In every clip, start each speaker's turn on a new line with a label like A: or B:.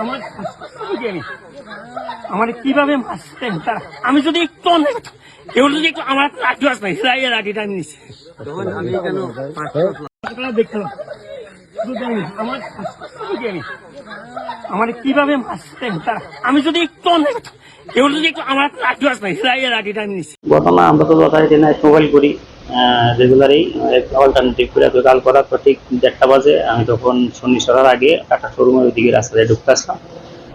A: আমার আমি আমার কীভাবে আমি যদি একটু এগুলো যদি একটু আমার লাঠি আস নাই সেটাই এই লাঠিটা আমি নিচ্ছি। আমার কীভাবে আমি যদি একটু এগুলো যদি একটু আমার লাঠি আস নাই সেটাই এই লাঠিটা আমি নিচ্ছি।
B: ঘটনা আমরা তো যথারীতি নাইট মোবাইল করি। রেগুলারই অল্টারনেটিভ করে কাল করার তো ঠিক দেড়টা বাজে, আমি তখন শনি সরার আগে টাটা শোরুমের ওইদিকে রাস্তায় ঢুকতে আসলাম।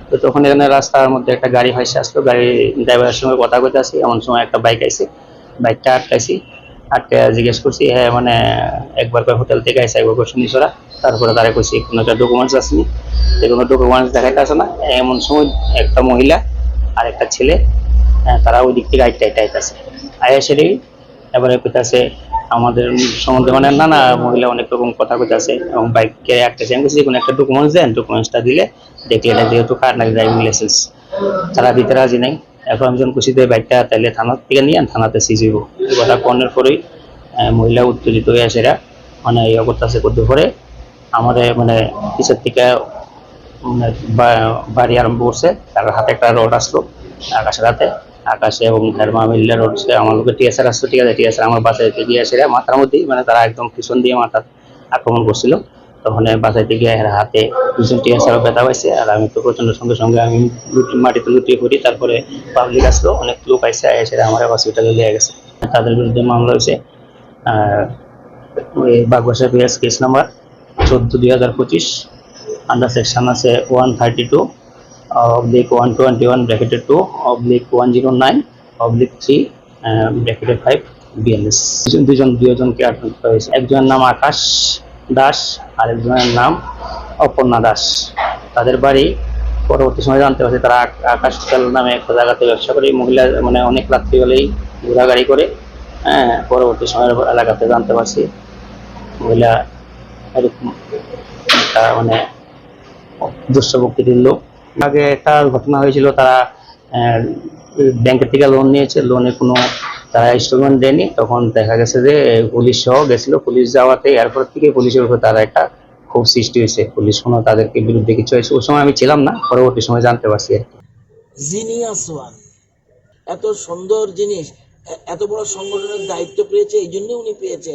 B: তো তখন এখানে রাস্তার মধ্যে একটা গাড়ি ভাইসে আসলো, গাড়ি ড্রাইভারের সঙ্গে কথা কইতে আসি, এমন সময় একটা বাইক আইছে বাইকটা আটকাইছি আটকে জিজ্ঞেস করছি হ্যাঁ মানে একবার করে হোটেল থেকে আইসা একবার করে শনিসরা তারপরে তারা কইছি, কোনো একটা ডকুমেন্টস আসেনি যে কোনো ডকুমেন্টস দেখাইতে আসে না, এমন সময় একটা মহিলা আর একটা ছেলে তারা ওই দিক থেকে আইটা আইটা আইতাছে। আয়া সেরে এবারে কইতাছে আমাদের সম্বন্ধে মানে নানা মহিলা অনেক রকম কথা কইতাছে এবং বাইকে আটকেছে আমি বলছি যে কোনো একটা ডকুমেন্টস দেন ডকুমেন্টসটা দিলে দেখলে এটা যেহেতু কার নাকি ড্রাইভিং লাইসেন্স তারা দিতে রাজি নাই। এখন আমি যখন খুশিতে বাইকটা তাইলে থানা থেকে নিয়ে থানাতে সিজ হইব। এই কথা কর্ণের পরেই মহিলা উত্তেজিত হয়ে সেরা মানে ইয়ে করতেছে করতে পরে আমাদের মানে পিছের থেকে মানে বাড়ি আরম্ভ করছে, তার হাতে একটা রড আসলো, আকাশের হাতে। আকাশে এবং ধর্মা মিল্লা রড আমার লোকের টিএসআর আসলো ঠিক আছে, টিএসআর আমার বাসাইতে গিয়ে সেরা মাথার মধ্যেই মানে তারা একদম পিছন দিয়ে মাথা আক্রমণ করছিল। তখন বাসাইতে গিয়ে হাতে দুজন টিএসআর ব্যথা পাইছে, আর আমি তো প্রচণ্ড সঙ্গে সঙ্গে আমি লুটি, মাটিতে লুটিয়ে পড়ি, তারপরে পাবলিক আসলো, অনেক লোক আইসে এসে আমার হসপিটালে নিয়ে গেছে। তাদের বিরুদ্ধে মামলা হয়েছে ওই বাগবাসা পিএস কেস নাম্বার চোদ্দ দুই হাজার পঁচিশ আন্ডার সেকশন আছে one thirty two oblique one twenty one bracketed two oblique one zero nine oblique three bracketed five BLS দুজন দুজনকে আটক করা হয়েছে। একজনের নাম আকাশ দাস আর একজনের নাম অপর্ণা দাস। তাদের বাড়ি পরবর্তী সময় জানতে পারছি, তারা আকাশ হোটেল নামে একটা জায়গাতে ব্যবসা করে, মহিলা মানে অনেক রাত্রি হলেই ঘোরাগাড়ি করে হ্যাঁ পরবর্তী সময়ের এলাকাতে জানতে পারছি। মহিলা এরকম একটা মানে দুষ্ট প্রকৃতির লোক। আগে একটা ঘটনা হয়েছিল, তারা ব্যাংকের থেকে লোন নিয়েছে লোনে কোনো, তারা ইনস্টলমেন্ট দেয়নি। তখন দেখা গেছে যে পুলিশ সহ গেছিল। পুলিশ যাওয়াতে এয়ারপোর্ট থেকে পুলিশের উপর তারা একটা খুব সৃষ্টি হয়েছে। পুলিশ কোনো তাদেরকে বিরুদ্ধে কিছু হয়েছে। ওই সময় আমি ছিলাম না, পরবর্তী সময় জানতে পারছি আর।
C: জিনিয়াস ওয়ান এত সুন্দর জিনিস এত বড় সংগঠনের দায়িত্ব পেয়েছে, এই জন্য উনি পেয়েছে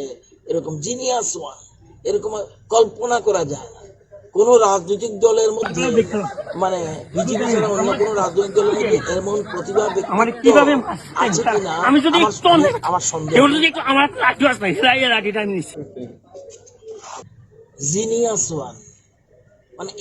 C: এরকম। জিনিয়াস ওয়ান এরকম কল্পনা করা যায় কোন রাজনৈতিক দলের মধ্যে মানে বিজেপি ছাড়া অন্য কোন রাজনৈতিক দলের মধ্যে এমন প্রতিভা
A: আমার কীভাবে
C: আছে কিনা
A: আমি যদি
C: আমার সন্দেহ
A: যদি আমার আমি
C: জিনিয়াস ওয়ান মানে